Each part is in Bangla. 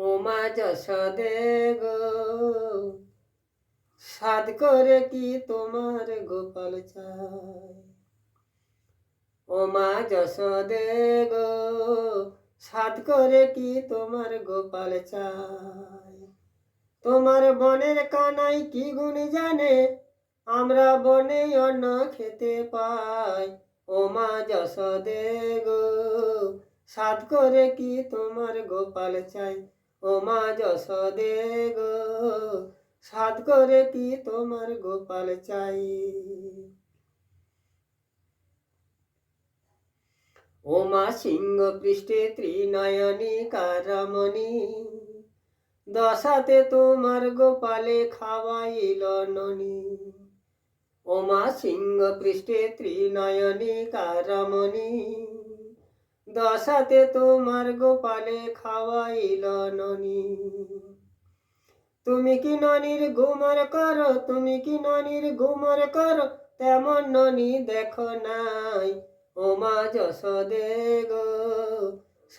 ও মা যশোদে গো সাদ করে কি তোমার গোপাল চাই? ওমা যশোদে গো সাদ করে কি তোমার গোপাল চাই? তোমার বনের কানাই কি গুণ জানে? আমরা বনে অন্ন খেতে পাই। ও মা যশোদে গো সাদ করে কি তোমার গোপাল চাই? ও মা যশোদে সাদ করে কি তোমার গোপাল চাই? ও মা সিংহ পৃষ্ঠে ত্রিনয়নী কারমণি, দশাতে তোমার গোপালে খাওয়াইল ননি। ও মা সিংহ পৃষ্ঠে ত্রিনয়নী কারমণি দশাতে তোমার গোপালে খাওয়াইল ননি। তুমি কি ননির গুমর করো? তুমি কি ননির গুমর করো? তেমন ননি দেখো নাই। ও মা যশোদে গো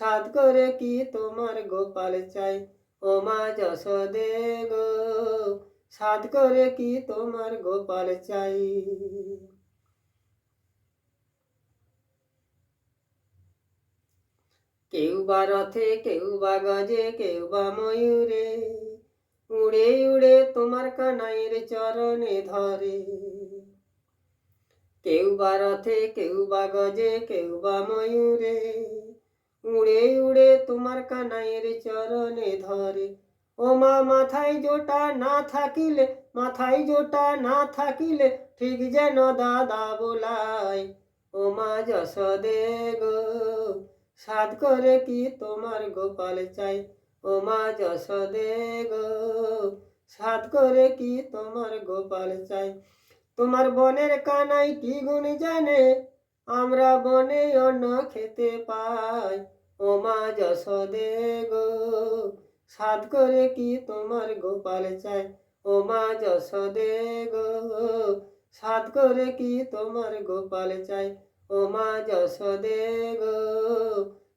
সাদ করে কি তোমার গোপাল চাই? ও মা যশোদে গো সাদ করে কি তোমার গোপাল চাই? কেউ বা রথে, কেউ বা গজে, কেউ বা ময়ূরে, উড়ে উড়ে তোমার কানাইয়ের চরণে ধরে। কেউ বা রথে, কেউ বা গজে, কেউ বা ময়ূরে, উড়ে উড়ে তোমার কানাইয়ের চরণে ধরে। ও মা, মাথায় জোটা না থাকিলে, মাথায় জোটা না থাকিলে ঠিক যেন দাদা বলাই ও মা যশোদে গো। সাদ করে কি তোমার গোপাল চাই? ও মা যশোদে গো সাদ করে কি তোমার গোপাল চাই? তোমার বনের কানাই কি গুণ জানে? আমরা বনে অন্ন খেতে পাই। ও মা যশোদে গো সাদ করে কি তোমার গোপাল চাই? ও মা যশোদে গো সাদ করে কি তোমার গোপাল চাই? ও মা যশোদে গো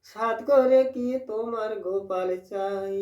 সাদ করে কি তোমার গোপাল চাই?